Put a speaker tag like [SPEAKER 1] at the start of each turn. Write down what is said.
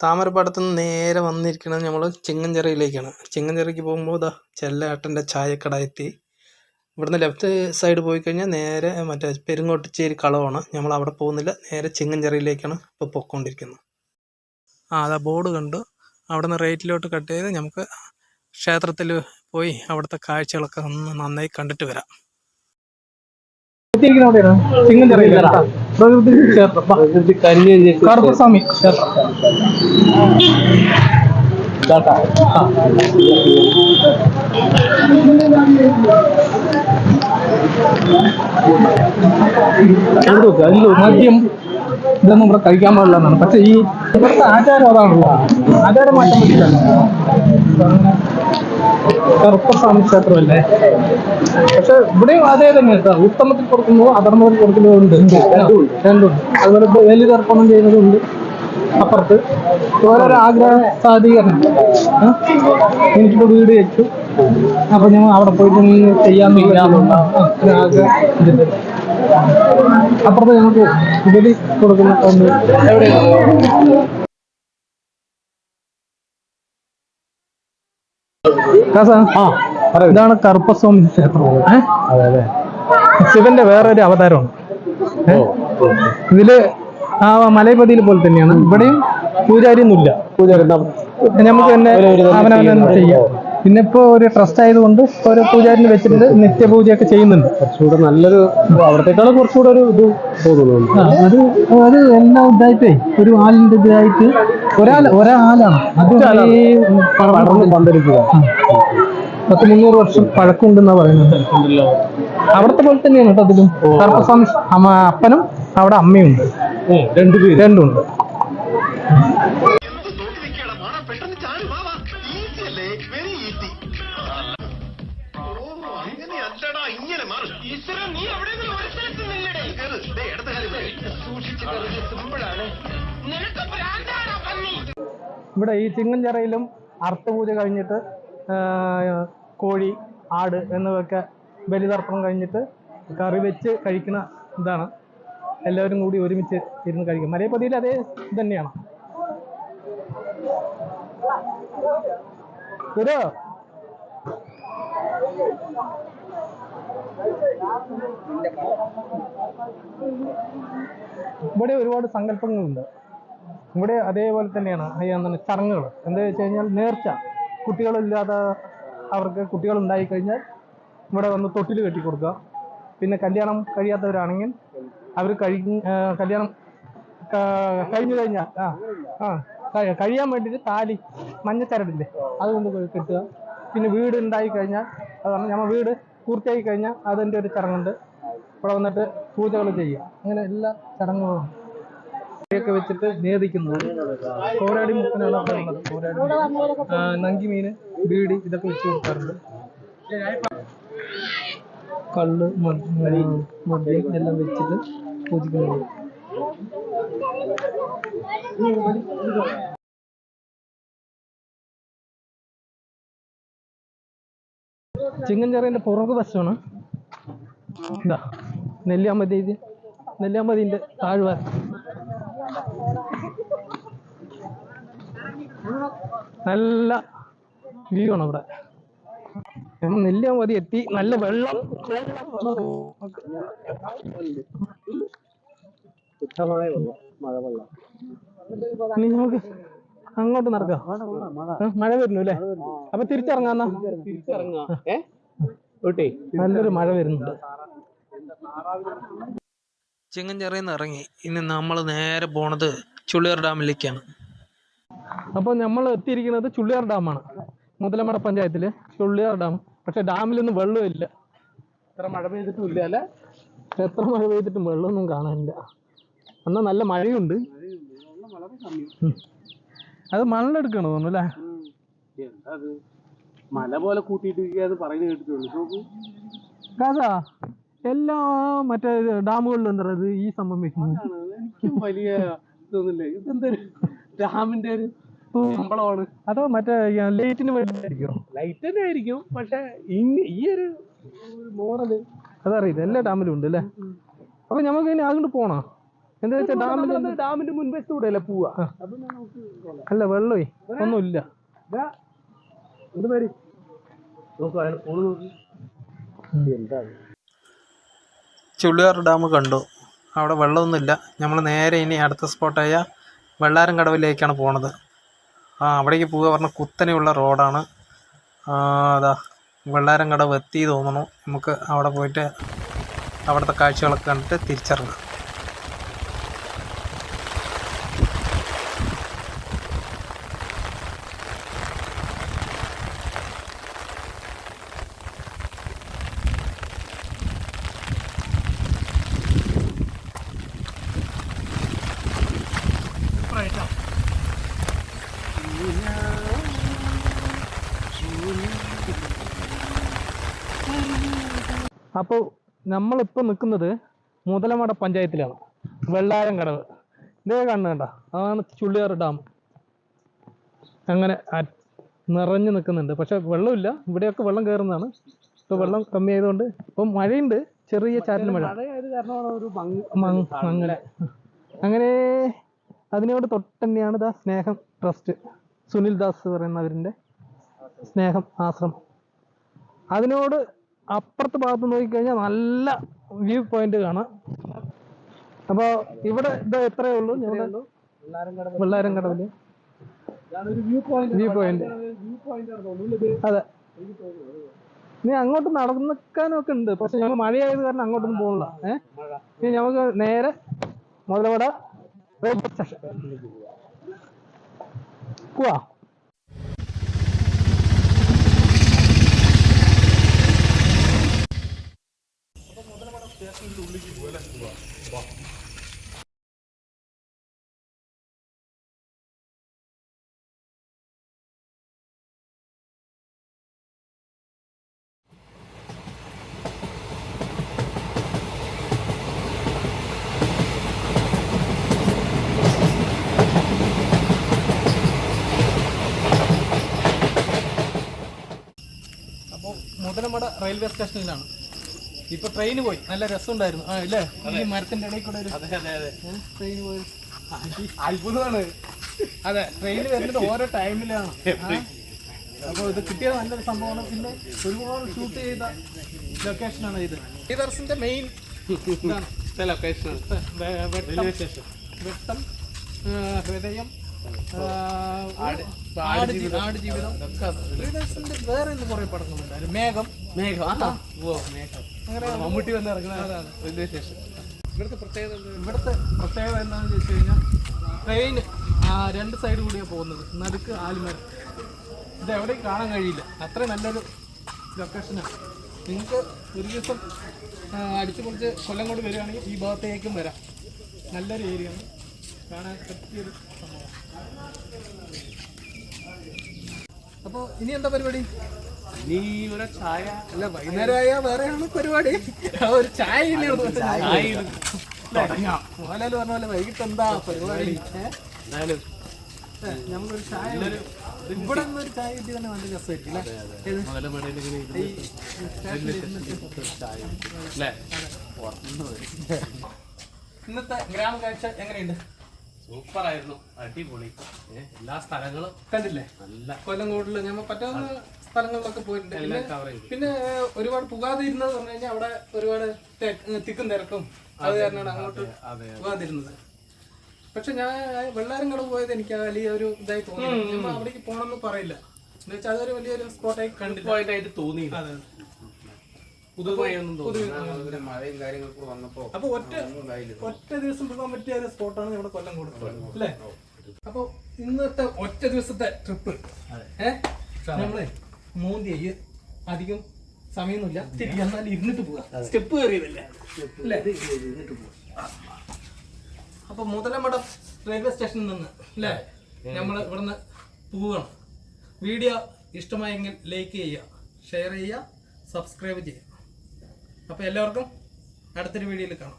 [SPEAKER 1] താമരപ്പാടത്ത് നിന്ന് നേരെ വന്നിരിക്കുന്നത് നമ്മൾ ചിങ്ങഞ്ചിറയിലേക്കാണ് ചിങ്ങഞ്ചിറയ്ക്ക് പോകുമ്പോൾ ഇതാ ചെല്ലേട്ടന്റെ ചായക്കട എത്തി ഇവിടുന്ന് ലെഫ്റ്റ് സൈഡ് പോയി കഴിഞ്ഞാൽ നേരെ മറ്റേ പെരുങ്ങോട്ടിച്ചേരി കളവാണ്. നമ്മൾ അവിടെ പോകുന്നില്ല. നേരെ ചിങ്ങഞ്ചിറയിലേക്കാണ് ഇപ്പോൾ പൊയ്ക്കൊണ്ടിരിക്കുന്നത് ആ അതാ ബോർഡ് കണ്ടു. അവിടെ നിന്ന് റേറ്റിലോട്ട് കട്ട് ചെയ്ത് നമുക്ക് ക്ഷേത്രത്തിൽ പോയി അവിടുത്തെ കാഴ്ചകളൊക്കെ ഒന്ന് നന്നായി കണ്ടിട്ട് വരാം.
[SPEAKER 2] എത്തിയിരിക്കുന്ന എവിടെയാണ് കേട്ടോ. പ്രകൃതി ക്ഷേത്രം. കറുപ്പസ്വാമി ക്ഷേത്രം ഇതാട്ടാ. ആ. അതിൽ മദ്യം ഇതൊന്നും ഇവിടെ കഴിക്കാൻ പാടില്ല എന്നാണ് പക്ഷെ ഈ ഇവിടുത്തെ ആചാരം അതാണല്ലോ ആചാരം മാറ്റാൻ പറ്റില്ലല്ലോ കറുപ്പസ്വാമി ക്ഷേത്രമല്ലേ? പക്ഷെ ഇവിടെ അതേ തന്നെ കേട്ടോ. ഉത്തമത്തിൽ കൊടുക്കുന്നു അധർമ്മത്തിൽ കൊടുക്കുന്നതുണ്ട്. രണ്ടുണ്ട് അതുപോലെ വലിയ തർപ്പണം ചെയ്യുന്നതുണ്ട് അപ്പുറത്ത്. ഓരോരോ ആഗ്രഹ സാധീകരണം. എനിക്ക് എനിക്കിപ്പോ വീട് വെച്ചു. അപ്പൊ ഞാൻ അവിടെ പോയിട്ട് നീ ചെയ്യാന്നില്ല അപ്പുറത്ത് ഞങ്ങൾക്ക് ഉപരി കൊടുക്കുന്ന ഇതാണ് കറുപ്പസ്വാമി ക്ഷേത്രം? ശിവന്റെ വേറൊരു അവതാരമാണ് ഇതിൽ ആ മലയപതിയിൽ പോലെ തന്നെയാണ്. ഇവിടെയും പൂജാരി ഒന്നുമില്ല നമുക്ക് തന്നെ അവനവനെ ചെയ്യാം. പിന്നെ ഇപ്പോൾ ഒരു ട്രസ്റ്റ് ആയതുകൊണ്ട് ഓരോ പൂജാരിനെ വെച്ചിട്ടുണ്ട് നിത്യപൂജയൊക്കെ ചെയ്യുന്നുണ്ട്.
[SPEAKER 3] കുറച്ചുകൂടെ നല്ലൊരു അവിടത്തേക്കാളും കുറച്ചുകൂടെ ഒരു ഇത് തോന്നുന്നു
[SPEAKER 2] അത് അത് എല്ലാം ഇതായിട്ടേ ഒരു ആളിന്റെ ഇതായിട്ട് ഒരാൾ ഒരാളാണ്. അത് ഈ
[SPEAKER 3] പടർന്ന് പന്തലിക്കുക.
[SPEAKER 2] പത്ത് മുന്നൂറ് വർഷം പഴക്കമുണ്ടെന്നാ പറയുന്നത്. അവിടത്തെ പോലെ തന്നെയാണ് കേട്ടോ അതിലും. കറുപ്പസ്വാമി അപ്പനും അവിടെ അമ്മയുണ്ട്. രണ്ടുപേര് രണ്ടുണ്ട്.
[SPEAKER 4] ഒരു സ്ഥലത്ത് സിമ്പിളാണ്. നിനക്ക് ഭ്രാന്താണോ പന്നി.
[SPEAKER 2] ഇവിടെ ഈ ചിങ്ങഞ്ചിറയിലും അർത്ഥപൂജ കഴിഞ്ഞിട്ട് കോഴി ആട് എന്നിവയൊക്കെ ബലിതർപ്പണം കഴിഞ്ഞിട്ട് കറി വെച്ച് കഴിക്കുന്ന ഇതാണ്. എല്ലാവരും കൂടി ഒരുമിച്ച് ഇരുന്ന് കഴിക്കും. മലയപ്പതിയിൽ അതേ ഇതന്നെയാണ് തന്നെയാണ്. ഒരു ഇവിടെ ഒരുപാട് സങ്കല്പങ്ങളുണ്ട്. ഇവിടെ അതേപോലെ തന്നെയാണ് എന്താണ് ചടങ്ങുകൾ. എന്താ വെച്ച് കഴിഞ്ഞാൽ നേർച്ച. കുട്ടികളില്ലാതെ അവർക്ക് കുട്ടികൾ ഉണ്ടായി കഴിഞ്ഞാൽ ഇവിടെ വന്ന് തൊട്ടിൽ കെട്ടി കൊടുക്കുക. പിന്നെ കല്യാണം കഴിയാത്തവരാണെങ്കിൽ അവർ കഴി കല്യാണം കഴിഞ്ഞു കഴിഞ്ഞാൽ ആ ആ കഴി- കഴിയാൻ വേണ്ടിയിട്ട് താലി മഞ്ഞച്ചരടില്ലേ അതുകൊണ്ട് കെട്ടുക. പിന്നെ വീട് ഉണ്ടായി കഴിഞ്ഞാൽ അതാണ് നമ്മൾ വീട് പൂർത്തിയായി കഴിഞ്ഞാൽ അതിന്റെ ഒരു ചടങ്ങുണ്ട്. ഇവിടെ വന്നിട്ട് പൂജകൾ ചെയ്യുക. അങ്ങനെ എല്ലാ ചടങ്ങുകളും ഒക്കെ വെച്ചിട്ട് നേദിക്കുന്നത് കോരാടി മുത്തനാണ് അവിടെ. നങ്കി ബീഡി ഇതൊക്കെ വെച്ച് കൊടുക്കാറുണ്ട്. കള്ള് മദ്യം എല്ലാം വെച്ചിട്ട് പൂജിക്കുന്നത്. ചിങ്ങൻചെറിയന്റെ പുറകു വശമാണ്. എന്താ നെല്ലിയാമ്പതി നെല്ലിയാമ്പതിന്റെ താഴ്വാരം. നല്ല വ്യൂ ആണ് ഇവിടെ. നെല്ലിയാമ്പതി എത്തി. നല്ല വെള്ളം.
[SPEAKER 3] ശുദ്ധമായ വെള്ളം മഴവെള്ളം
[SPEAKER 2] ഇനി നമുക്ക് അങ്ങോട്ട് നടക്കാം. മഴ വരുന്നു അല്ലേ? അപ്പൊ തിരിച്ചിറങ്ങാന്നാ നല്ലൊരു മഴ വരുന്നുണ്ട്.
[SPEAKER 1] ചിങ്ങഞ്ചിറയിൽ നിന്ന് ഇറങ്ങി. ഇനി നമ്മൾ നേരെ പോണത് ചുള്ളിയാർ ഡാമിലേക്കാണ്.
[SPEAKER 2] അപ്പോൾ നമ്മൾ എത്തിയിരിക്കുന്നത് ചുള്ളിയാർ ഡാമാണ്. മുതലമട പഞ്ചായത്തിൽ. ചുള്ളിയാർ ഡാം. പക്ഷെ ഡാമിലൊന്നും വെള്ളമില്ല എത്ര മഴ പെയ്തിട്ടും ഇല്ല അല്ലേ? എത്ര മഴ പെയ്തിട്ടും വെള്ളമൊന്നും കാണാനില്ല. എന്നാൽ നല്ല മഴയുണ്ട്. അത് മണ്ണെടുക്കണോ തോന്നുന്നു അല്ലേ?
[SPEAKER 3] മല പോലെ കൂട്ടിയിട്ട് പറയുന്നത് കേട്ടിട്ടുള്ളൂ. നോക്കൂ
[SPEAKER 2] കാസാ എല്ലാ മറ്റേ ഡാമുകളിലും എന്താ ഈ സംഭവം വെക്കുന്നത്
[SPEAKER 3] എനിക്കും വലിയ ഇതൊന്നുമില്ല. ഇതെന്തൊരു ഡാമിന്റെ ഒരു ശമ്പളമാണ്.
[SPEAKER 2] അതോ മറ്റേ ലൈറ്റിന് വേണ്ടിയായിരിക്കും
[SPEAKER 3] ലൈറ്റ് തന്നെ ആയിരിക്കും പക്ഷെ ഈ ഒരു മോഡൽ
[SPEAKER 2] അതറിയില്ല. എല്ലാ ഡാമിലും ഉണ്ട് അല്ലേ? അപ്പൊ നമുക്ക് ഇനി അങ്ങോട്ട് പോണോ? എന്താ വെച്ചാൽ ഡാമിൽ
[SPEAKER 3] ഡാമിന്റെ മുൻവശത്തൂടെ അല്ലേ പോവാ.
[SPEAKER 2] അല്ല വെള്ളമേ. ഒന്നുമില്ല.
[SPEAKER 1] ചുള്ളിയാർ ഡാം കണ്ടു. അവിടെ വെള്ളമൊന്നുമില്ല. നമ്മൾ നേരെ ഇനി അടുത്ത സ്പോട്ടായ വെള്ളാരം കടവിലേക്കാണ് പോണത്. ആ അവിടേക്ക് പോവുക പറഞ്ഞാൽ കുത്തനെയുള്ള റോഡാണ്. അതാ വെള്ളാരം കടവ് എത്തി തോന്നുന്നു. നമുക്ക് അവിടെ പോയിട്ട് അവിടുത്തെ കാഴ്ചകളൊക്കെ കണ്ടിട്ട് തിരിച്ചിറങ്ങാം
[SPEAKER 2] അപ്പോൾ നമ്മളിപ്പോൾ നിൽക്കുന്നത് മുതലമട പഞ്ചായത്തിലാണ്. വെള്ളാരം കടവ്. ഇതേ കണ്ണുണ്ട അതാണ് ചുള്ളിയാർ ഡാം. അങ്ങനെ നിറഞ്ഞു നിൽക്കുന്നുണ്ട്. പക്ഷെ വെള്ളമില്ല. ഇവിടെയൊക്കെ വെള്ളം കയറുന്നതാണ്. ഇപ്പോൾ വെള്ളം കമ്മി ആയതുകൊണ്ട് ഇപ്പൊ മഴയുണ്ട്. ചെറിയ ചാറ്റൽ മഴ. അങ്ങനെ. അങ്ങനെ അതിനോട് തൊട്ട് തന്നെയാണ് ദാ സ്നേഹം ട്രസ്റ്റ്. സുനിൽ ദാസ് പറയുന്നവരിന്റെ സ്നേഹം ആശ്രമം. അതിനോട് അപ്പുറത്തെ ഭാഗത്ത് നോക്കിക്കഴിഞ്ഞാൽ നല്ല വ്യൂ പോയിന്റ് കാണാം. അപ്പോൾ ഇവിടെ ഇത് എത്രയേ ഉള്ളൂ? ഞങ്ങളുടെ വെള്ളാരം
[SPEAKER 3] കടവിൽ വ്യൂ പോയിന്റ്
[SPEAKER 2] അതെ. ഇനി അങ്ങോട്ട് നടക്കാനൊക്കെ ഉണ്ട് പക്ഷെ ഞങ്ങൾ മഴയായത് കാരണം അങ്ങോട്ടൊന്നും പോകണില്ല ഏഹ്? ഇനി നമുക്ക് നേരെ മുതലവട റെയിൽവേ സ്റ്റേഷൻ പോവാ. അപ്പോൾ മുതലമട റെയിൽവേ സ്റ്റേഷനിലാണ്. ഇപ്പൊ ട്രെയിൻ പോയി. നല്ല രസമുണ്ടായിരുന്നു. ആ അല്ലേ ഈ മരത്തിന്റെ ഇടയിൽ കൂടെ ഒരു ട്രെയിൻ പോയി.
[SPEAKER 3] അത്ഭുതമാണ്.
[SPEAKER 2] അതെ ട്രെയിൻ വരുന്നത് ഓരോ ടൈമിലാണ് അപ്പോൾ ഇത് കിട്ടിയത് നല്ലൊരു സംഭവമാണ്. പിന്നെ ഒരുപാട് ഷൂട്ട് ചെയ്ത ലൊക്കേഷനാണ് ഇത്. ഈ ദർശന്റെ മെയിൻ
[SPEAKER 3] ലൊക്കേഷൻ
[SPEAKER 2] വെട്ടം. ഹൃദയം വേറെ ഇന്ന് കുറെ പടങ്ങളുണ്ടായിരുന്നു മേഘം.
[SPEAKER 3] മേഘം ഓ മേഘം.
[SPEAKER 2] അങ്ങനെ
[SPEAKER 3] മമ്മൂട്ടി വന്ന് ഇറങ്ങുന്ന റെയിൽവേ സ്റ്റേഷൻ ഇവിടുത്തെ പ്രത്യേകത?
[SPEAKER 2] ഇവിടുത്തെ പ്രത്യേകത എന്താണെന്ന് ചോദിച്ചു കഴിഞ്ഞാൽ ട്രെയിൻ രണ്ട് സൈഡ് കൂടിയാണ് പോകുന്നത്. നടുക്ക് ആലുമരം. ഇത് എവിടെയും കാണാൻ കഴിയില്ല. അത്ര നല്ലൊരു ലൊക്കേഷനാണ് നിങ്ങൾക്ക് ഒരു ദിവസം അടിച്ചു പൊളിച്ച് കൊല്ലം കൊണ്ട് വരികയാണെങ്കിൽ ഈ ഭാഗത്തേക്കും വരാം. നല്ലൊരു ഏരിയ ആണ്. കാണാൻ പറ്റിയൊരു സംഭവം. അപ്പോൾ ഇനി എന്താ പരിപാടി?
[SPEAKER 3] നീ ഒരു ചായ.
[SPEAKER 2] അല്ല വൈകുന്നേരമായ വേറെയാണ് പരിപാടി. ഒരു ചായ മോഹൻലാൽ പറഞ്ഞ പോലെ വൈകിട്ട് എന്താ പരിപാടി? നമ്മളൊരു ചായ ഇവിടെ ഒരു ചായ കിട്ടി തന്നെ നല്ല രസമായിരിക്കും അല്ലേ? ഏത്?
[SPEAKER 3] മലമടയിൽ ഇങ്ങനെ ഇരുന്ന്
[SPEAKER 2] ഈ സ്റ്റേഷനിൽ ഇരുന്നിട്ട്.
[SPEAKER 3] ചായ അല്ലേ?
[SPEAKER 2] ഇന്നത്തെ ഗ്രാമകാഴ്ച എങ്ങനെയുണ്ട്?
[SPEAKER 3] സൂപ്പർ ആയിരുന്നു അടിപൊളി എല്ലാ സ്ഥലങ്ങളും
[SPEAKER 2] കണ്ടില്ലേ?
[SPEAKER 3] നല്ല
[SPEAKER 2] കൊല്ലം കൂടുതലും ഞമ്മ പറ്റാവുന്ന സ്ഥലങ്ങളിലൊക്കെ പോയിട്ടുണ്ട്. പിന്നെ ഒരുപാട് പുകാതെ ഇരുന്നത് പറഞ്ഞു കഴിഞ്ഞാൽ അവിടെ ഒരുപാട് തിക്കും തിരക്കും. അത് കാരണമാണ് അങ്ങോട്ട് പുകാതിരുന്നത്. പക്ഷെ ഞാൻ വെള്ളാരം കടവ് പോയത് എനിക്ക് വലിയ ഒരു ഇതായി തോന്നി അവിടേക്ക് പോകണമെന്ന് പറയില്ല. എന്ന് വെച്ചാൽ അതൊരു വലിയൊരു സ്പോട്ടായി
[SPEAKER 3] കണ്ടിട്ട് തോന്നി
[SPEAKER 2] അപ്പൊ ഒറ്റ ഒറ്റ ദിവസം പോകാൻ പറ്റിയ ഒരു സ്പോട്ടാണ് നമ്മുടെ കൊല്ലം കൊടുത്തത് അല്ലേ? അപ്പൊ ഇന്നത്തെ ഒറ്റ ദിവസത്തെ ട്രിപ്പ്. ഏഹ് നമ്മളെ മൂന്തി അധികം സമയമൊന്നുമില്ല. തിരികെ എന്നാൽ ഇരുന്നിട്ട് പോവാ. സ്റ്റെപ്പ് കയറിയതല്ലേ? അല്ലേ? അപ്പൊ മുതലമടം റെയിൽവേ സ്റ്റേഷനിൽ നിന്ന് അല്ലേ? നമ്മൾ ഇവിടുന്ന് പോവുകയാണ്. വീഡിയോ ഇഷ്ടമായെങ്കിൽ ലൈക്ക് ചെയ്യുക ഷെയർ ചെയ്യുക സബ്സ്ക്രൈബ് ചെയ്യുക. അപ്പോൾ എല്ലാവർക്കും അടുത്തൊരു വീഡിയോയിൽ കാണാം.